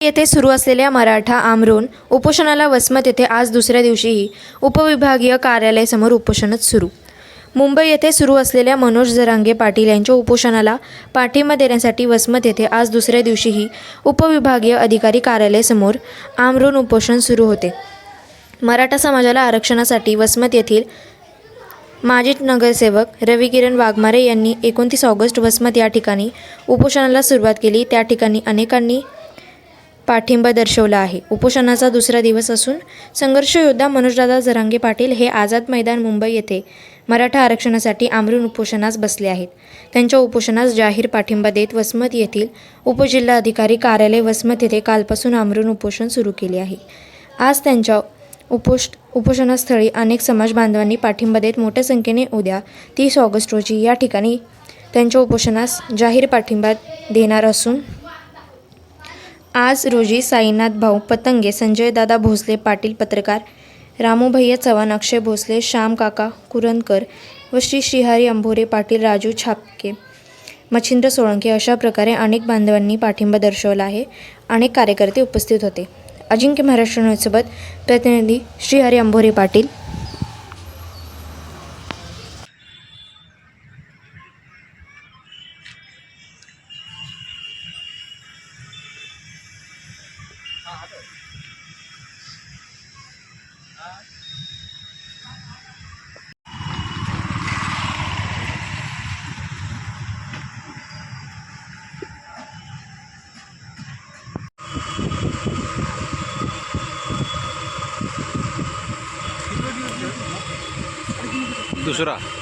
येथे सुरू असलेल्या मराठा आमरोन उपोषणाला वसमत येथे आज दुसऱ्या दिवशीही उपविभागीय कार्यालयासमोर उपोषणच सुरू. मुंबई येथे सुरू असलेल्या मनोज जरांगे पाटील यांच्या उपोषणाला पाठिंबा देण्यासाठी वसमत येथे आज दुसऱ्या दिवशीही उपविभागीय अधिकारी कार्यालयासमोर आमरोन उपोषण सुरू होते. मराठा समाजाला आरक्षणासाठी वसमत येथील माजी नगरसेवक रविकिरण वाघमारे यांनी एकोणतीस ऑगस्ट वसमत या ठिकाणी उपोषणाला सुरुवात केली. त्या ठिकाणी अनेकांनी पाठिंबा दर्शवला आहे. उपोषणाचा दुसरा दिवस असून संघर्ष योद्धा मनोजदादा जरांगे पाटील हे आझाद मैदान मुंबई येथे मराठा आरक्षणासाठी आमरून उपोषणास बसले आहेत. त्यांच्या उपोषणास जाहीर पाठिंबा देत वसमत येथील उपजिल्हाधिकारी कार्यालय वसमत येथे कालपासून आमरून उपोषण सुरू केले आहे. आज त्यांच्या उपोष उपोषणास्थळी अनेक समाज बांधवांनी पाठिंबा देत मोठ्या संख्येने उद्या तीस ऑगस्ट रोजी या ठिकाणी त्यांच्या उपोषणास जाहीर पाठिंबा देणार असून आज रोजी साईनाथ भाऊ पतंगे संजय दादा भोसले पाटील पत्रकार रामूभैया चव्हाण अक्षय भोसले श्याम काका कुरणकर व श्री श्रीहरी अंभोरे पाटील राजू छापके मच्छिंद्र सोळंके अशा प्रकारे अनेक बांधवांनी पाठिंबा दर्शवला आहे. अनेक कार्यकर्ते उपस्थित होते. अजिंक्य महाराष्ट्र न्यूजसोबत प्रतिनिधी श्रीहरी अंभोरे पाटील दुसरा